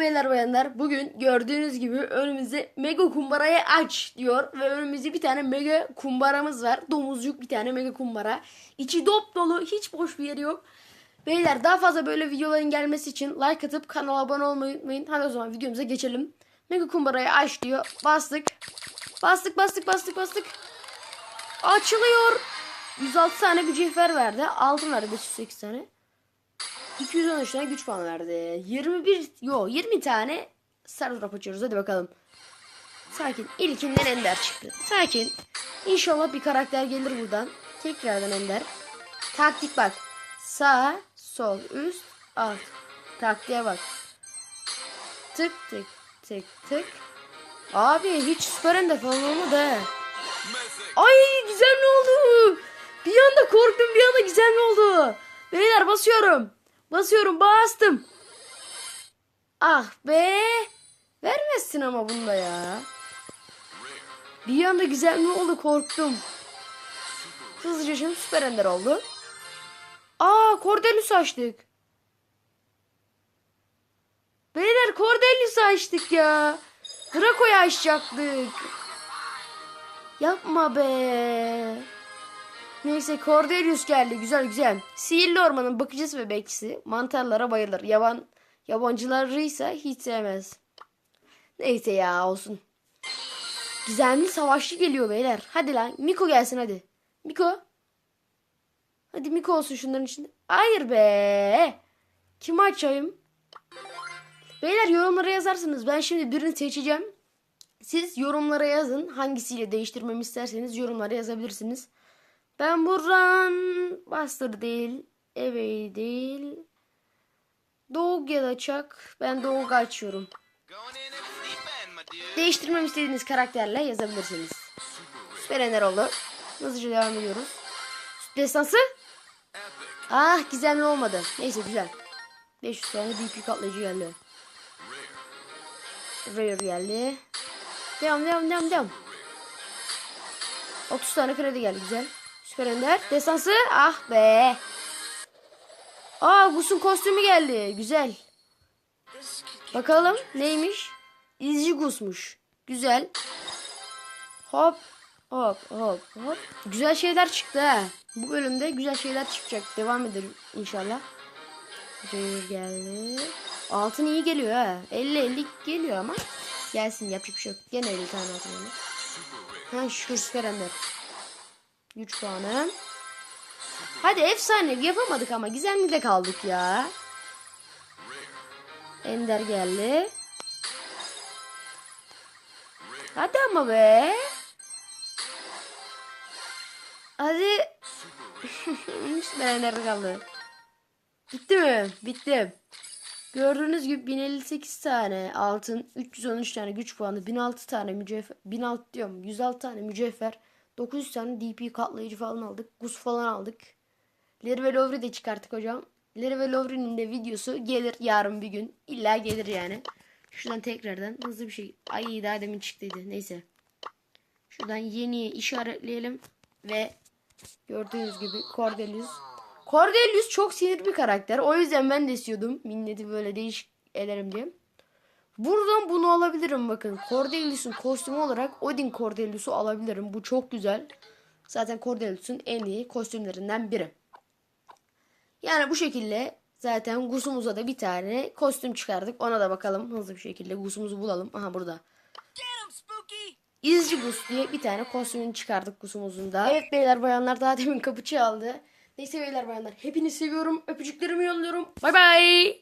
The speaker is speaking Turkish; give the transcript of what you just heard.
beyler bayanlar. Bugün gördüğünüz gibi önümüzde mega kumbarayı aç diyor. Ve önümüzde bir tane mega kumbaramız var. Domuzcuk bir tane mega kumbara. İçi dop dolu hiç boş bir yeri yok. Beyler daha fazla böyle videoların gelmesi için like atıp kanala abone olmayı unutmayın. Hadi o zaman videomuza geçelim. Mega kumbarayı aç diyor. Bastık. Bastık bastık bastık bastık. Açılıyor. 106 tane mücevher verdi. Altın verdi 508 tane. 213 tane güç puanı verdi. 21 yo 20 tane sarı drop açıyoruz. Hadi bakalım. Sakin. İlkinden Ender çıktı. Sakin. İnşallah bir karakter gelir buradan. Tekrardan Ender. Taktik bak. Sağ, sol, üst, alt. Taktiğe bak. Tık tık tık tık. Abi hiç süper Ender falan olmadı he. Ay güzel ne oldu? Bir anda korktum bir anda güzel ne oldu? Beyler basıyorum. Basıyorum bastım. Ah be. Vermezsin ama bunda ya. Bir anda güzel ne oldu korktum. Hızlıca şimdi süper ender oldu. Aa Cordelius açtık. Beyler Cordelius açtık ya. Draco'yu açacaktık. Yapma be. Neyse Cordelius geldi. Güzel güzel. Sihirli ormanın bakıcısı ve bekçisi mantarlara bayılır. Yaban yabancıları ise hiç sevmez. Neyse ya olsun. Gizemli savaşçı geliyor beyler. Hadi lan Miko gelsin hadi. Miko. Hadi Miko olsun şunların içinde. Hayır be. Kimi açayım? Beyler yorumlara yazarsınız. Ben şimdi birini seçeceğim. Siz yorumlara yazın. Hangisiyle değiştirmemi isterseniz yorumlara yazabilirsiniz. Ben buradan Buster değil, Eve değil, Doğuk ya da Chuck. Ben Doğuk açıyorum. Değiştirmem istediğiniz karakterle yazabilirsiniz. Süper Ender oldu. Hızlıca devam ediyoruz. Destansı? Ah gizemli olmadı. Neyse güzel. 500 tane DP katlayıcı geldi. Rare geldi. Devam devam devam devam. 30 tane kredi geldi güzel. Süper Ender. Destansı. Ah be. Aa Gus'un kostümü geldi. Güzel. Bakalım neymiş? İzci Gus'muş. Güzel. Hop hop hop hop. Güzel şeyler çıktı ha. Bu bölümde güzel şeyler çıkacak. Devam edelim inşallah. Rare geldi. Altın iyi geliyor ha. 50-50 geliyor ama. Gelsin yapacak bir şey yok. Gene 50 tane altın. Ha şükür süper ender. Güç puanı. Hadi efsane yapamadık ama gizemli kaldık ya. Ender geldi. Hadi ama be. Hadi. Süper Ender kaldı. Bitti mi? Bitti. Gördüğünüz gibi 1058 tane altın, 313 tane güç puanı, 1006 tane mücevher, 1006 diyorum, 106 tane mücevher, 900 tane DP katlayıcı falan aldık, Gus falan aldık. Leri ve Lovri de çıkarttık hocam. Leri ve Lovri'nin de videosu gelir yarın bir gün. İlla gelir yani. Şuradan tekrardan hızlı bir şey. Ay daha demin çıktıydı. Neyse. Şuradan yeni işaretleyelim ve gördüğünüz gibi Cordelius. Cordelius çok sinirli bir karakter. O yüzden ben de istiyordum. Minneti böyle değişik ederim diye. Buradan bunu alabilirim bakın. Cordelius'un kostümü olarak Odin Cordelius'u alabilirim. Bu çok güzel. Zaten Cordelius'un en iyi kostümlerinden biri. Yani bu şekilde zaten Gus'umuza da bir tane kostüm çıkardık. Ona da bakalım hızlı bir şekilde Gus'umuzu bulalım. Aha burada. İzci Gus diye bir tane kostümünü çıkardık Gus'umuzun da. Evet beyler bayanlar daha demin kapı çaldı. Neyse beyler bayanlar hepinizi seviyorum. Öpücüklerimi yolluyorum. Bay bay.